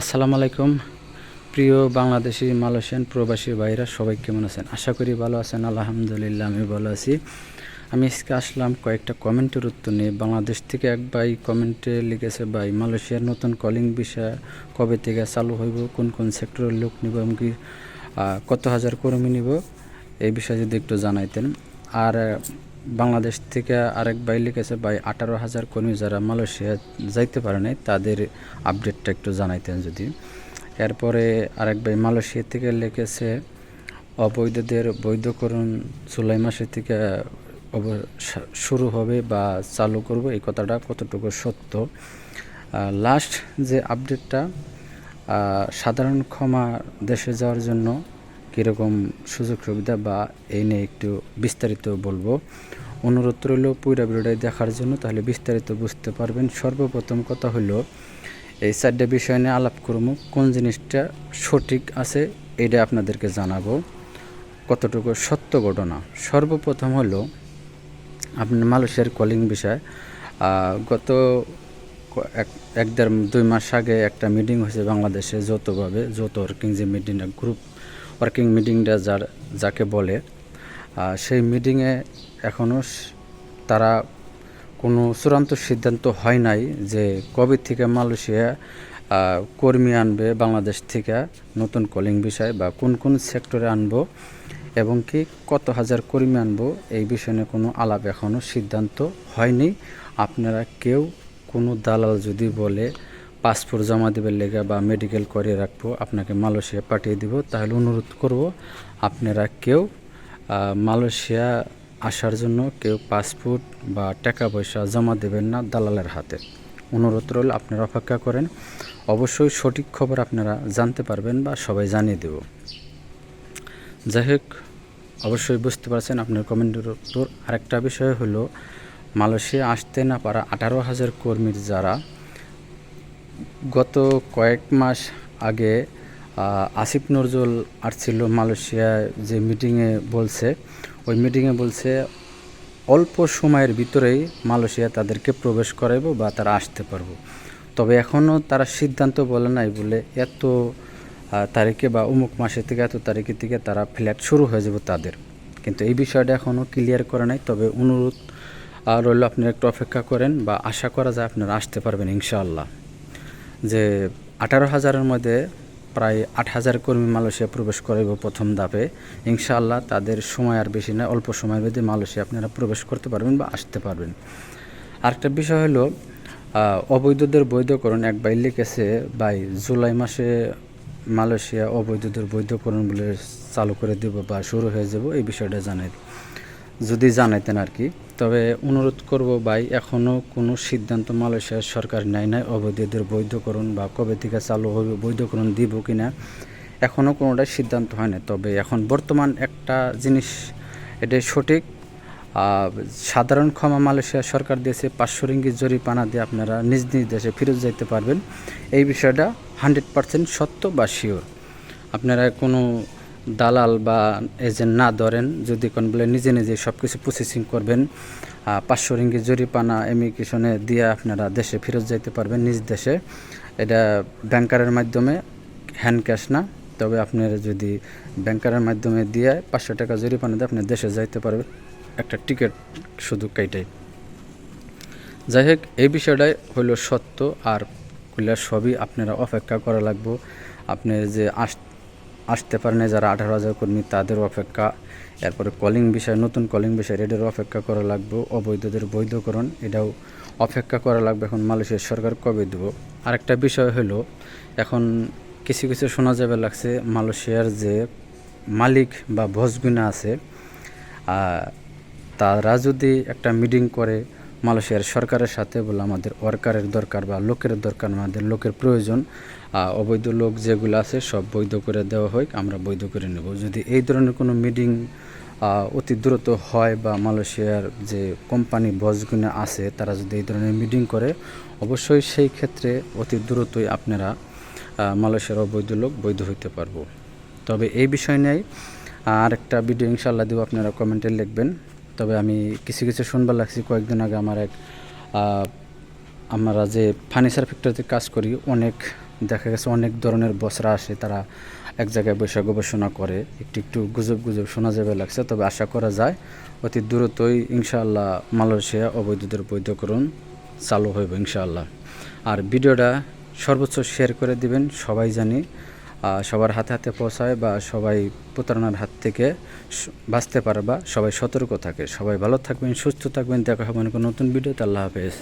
আসসালামু আলাইকুম। প্রিয় বাংলাদেশি, মালয়েশিয়ান প্রবাসী ভাইরা, সবাই কেমন আছেন? আশা করি ভালো আছেন, আলহামদুলিল্লাহ আমি ভালো আছি। আমি আজকে আসলাম কয়েকটা কমেন্টের উত্তর নিয়ে। বাংলাদেশ থেকে এক ভাই কমেন্টে লিখেছে, ভাই, মালয়েশিয়ার নতুন কলিং বিষয় কবে থেকে চালু হইব? কোন কোন সেক্টরের লোক নিব এবং কি কত হাজার কর্মী নিব? এই বিষয়ে যদি একটু জানাইতেন। আর বাংলাদেশ থেকে আরেক ভাই লিখেছে, ভাই, আঠারো হাজার কর্মী যারা মালয়েশিয়া যাইতে পারে নাই, তাদের আপডেটটা একটু জানাইতেন যদি। এরপরে আরেক ভাই মালয়েশিয়া থেকে লিখেছে, অবৈধদের বৈধকরণ জুলাই মাসের থেকে শুরু হবে বা চালু করব, এই কথাটা কতটুকু সত্য? লাস্ট যে আপডেটটা সাধারণ ক্ষমা দেশে যাওয়ার জন্য কীরকম সুযোগ সুবিধা বা এই নিয়ে একটু বিস্তারিত বলব। অনুরোধ রইল পুরা ভিডিওটাই দেখার জন্য, তাহলে বিস্তারিত বুঝতে পারবেন। সর্বপ্রথম কথা হলো এই চারটে বিষয় নিয়ে আলাপ করব, কোন জিনিসটা সঠিক আছে এটা আপনাদেরকে জানাব। কতটুকু সত্য ঘটনা? সর্বপ্রথম হলো আপনার মালয়েশিয়ার কলিং বিষয় গত এক দেড়, দুই মাস আগে একটা মিটিং হয়েছে বাংলাদেশে যৌথভাবে, যৌথ ওয়ার্কিং যে মিটিং গ্রুপ ওয়ার্কিং মিটিংটা যার, যাকে বলে সেই মিটিংয়ে এখনও তারা কোনো চূড়ান্ত সিদ্ধান্ত হয় নাই যে কবে থেকে মালয়েশিয়া কর্মী আনবে, বাংলাদেশ থেকে নতুন কলিং বিষয় বা কোন কোন সেক্টরে আনব এবং কি কত হাজার কর্মী আনব, এই বিষয়ে কোনো আলাপ এখনও সিদ্ধান্ত হয়নি। আপনারা কেউ কোনো দালাল যদি বলে পাসপোর্ট জমা দেবের লেগে বা মেডিকেল করে রাখব, আপনাকে মালয়েশিয়া পাঠিয়ে দিব। তাহলে অনুরোধ করব, আপনারা কেউ মালয়েশিয়া আসার জন্য কেউ পাসপোর্ট বা টাকা পয়সা জমা দেবেন না দালালের হাতে। অনুরোধ রইল, আপনারা অপেক্ষা করেন। অবশ্যই সঠিক খবর আপনারা জানতে পারবেন বা সবাই জানিয়ে দেব। যাই হোক, অবশ্যই বুঝতে পারছেন আপনার কমেন্টের উত্তর আরেকটা বিষয় হলো, মালয়েশিয়া আসতে না পারা আঠারো হাজার কর্মীর যারা গত কয়েক মাস আগে আসিফ নজরুল আসছিল মালয়েশিয়ায় যে মিটিংয়ে বলছে। ওই মিটিংয়ে বলছে, অল্প সময়ের ভিতরেই মালয়েশিয়া তাদেরকে প্রবেশ করাইব বা তারা আসতে পারব। তবে এখনও তারা সিদ্ধান্ত বলে নাই বলে এত তারিখে বা অমুক মাসে থেকে এত তারিখে থেকে তারা ফ্ল্যাট শুরু হয়ে যাবে তাদের। কিন্তু এই বিষয়টা এখনও ক্লিয়ার করে নাই। তবে অনুরোধ রইল আপনারা একটু অপেক্ষা করেন বা আশা করা যায় আপনারা আসতে পারবেন ইনশাআল্লাহ। যে আঠারো হাজারের মধ্যে প্রায় আট হাজার কর্মী মালয়েশিয়া প্রবেশ করাইব প্রথম ধাপে। ইনশাআল্লাহ তাদের সময় আর বেশি না, অল্প সময়ের মধ্যে মালয়েশিয়া আপনারা প্রবেশ করতে পারবেন বা আসতে পারবেন। আরেকটা বিষয় হলো অবৈধদের বৈধকরণ, এক লিখেছে, ভাই, জুলাই মাসে মালয়েশিয়া অবৈধদের বৈধকরণ বলে চালু করে দেব বা শুরু হয়ে যাব, এই বিষয়টা জানাই যদি জানাইতেন আর কি। তবে অনুরোধ করব ভাই এখনও কোনো সিদ্ধান্ত মালয়েশিয়ার সরকার নেয় নাই, অবৈধদের বৈধকরণ বা কবে থেকে চালু হবে বৈধকরণ দিব কি না এখনও কোনোটাই সিদ্ধান্ত হয় না তবে এখন বর্তমান একটা জিনিস, এটাই সঠিক সাধারণ ক্ষমা মালয়েশিয়া সরকার দিয়েছে, পাঁচশো রিঙ্গি জরিপানা দিয়ে আপনারা নিজ নিজ দেশে ফেরত যাইতে পারবেন। এই বিষয়টা হান্ড্রেড পার্সেন্ট সত্য বা শিওর। আপনারা কোনো দালাল বা এজেন্ট না ধরেন, যদি কোন বলে নিজে নিজে সব কিছু প্রসেসিং করবেন পাঁচশো রিঙ্গি জরিপানা ইমিগ্রেশনে দিয়ে আপনারা দেশে ফেরত যাইতে পারবেন, নিজ দেশে। এটা ব্যাংকারের মাধ্যমে হ্যান্ড ক্যাশ না। তবে আপনারা যদি ব্যাংকারের মাধ্যমে দিয়ে পাঁচশো টাকা জরিপানা দিয়ে আপনি দেশে যাইতে পারবেন, একটা টিকিট শুধু কাইটাই। যাই হোক, এই বিষয়টাই হইল সত্য, আর কইলা সবই আপনারা অপেক্ষা করা লাগবো। আপনি যে আস আসতে পারেন না। যারা আঠারো হাজার কর্মী, তাদের অপেক্ষা, এরপরে কলিং বিষয়, নতুন কলিং বিষয় এটারও অপেক্ষা করা লাগবে, অবৈধদের বৈধকরণ, এটাও অপেক্ষা করা লাগবে এখন মালয়েশিয়ার সরকার কবে দেব? আরেকটা বিষয় হলো, এখন কিছু কিছু শোনা যাবে লাগছে, মালয়েশিয়ার যে মালিক বা ভসগুনা আছে তারা যদি একটা মিটিং করে মালয়েশিয়ার সরকারের সাথে বলে আমাদের ওয়ার্কারের দরকার বা লোকের দরকার, আমাদের লোকের প্রয়োজন অবৈধ লোক যেগুলো আছে সব বৈধ করে দেওয়া হয় আমরা বৈধ করে নেব। যদি এই ধরনের কোনো মিটিং অতি দ্রুত হয় বা মালয়েশিয়ার যে কোম্পানি বসগুলো আছে, তারা যদি এই ধরনের মিটিং করে, অবশ্যই সেই ক্ষেত্রে অতি দ্রুতই আপনারা মালয়েশিয়ার অবৈধ লোক বৈধ হইতে পারব। তবে এই বিষয় নিয়ে আর একটা ভিডিও ইনশাল্লাহ দেবো, আপনারা কমেন্টে লিখবেন। তবে আমি কিছু কিছু শুনবার লাগছি। কয়েকদিন আগে আমার এক আমরা যে ফার্নিচার ফ্যাক্টরিতে কাজ করি, অনেক দেখা গেছে অনেক ধরনের বসরা আসে তারা এক জায়গায় বসে গবেষণা করে। একটু একটু গুজব গুজব শোনা যাবে লাগছে, তবে আশা করা যায় অতি দ্রুতই ইনশাআল্লাহ মালয়েশিয়া অবৈধদের বৈধকরণ চালু হইব ইনশাআল্লাহ। আর ভিডিওটা সর্বোচ্চ শেয়ার করে দিবেন, সবাই জানি। সবার হাতে হাতে পৌঁছায় বা সবাই প্রতারণার হাত থেকে বাঁচতে পারে বা সবাই সতর্ক থাকে। সবাই ভালো থাকবেন, সুস্থ থাকবেন। দেখা হবে নতুন ভিডিওতে আল্লাহ হাফেজ।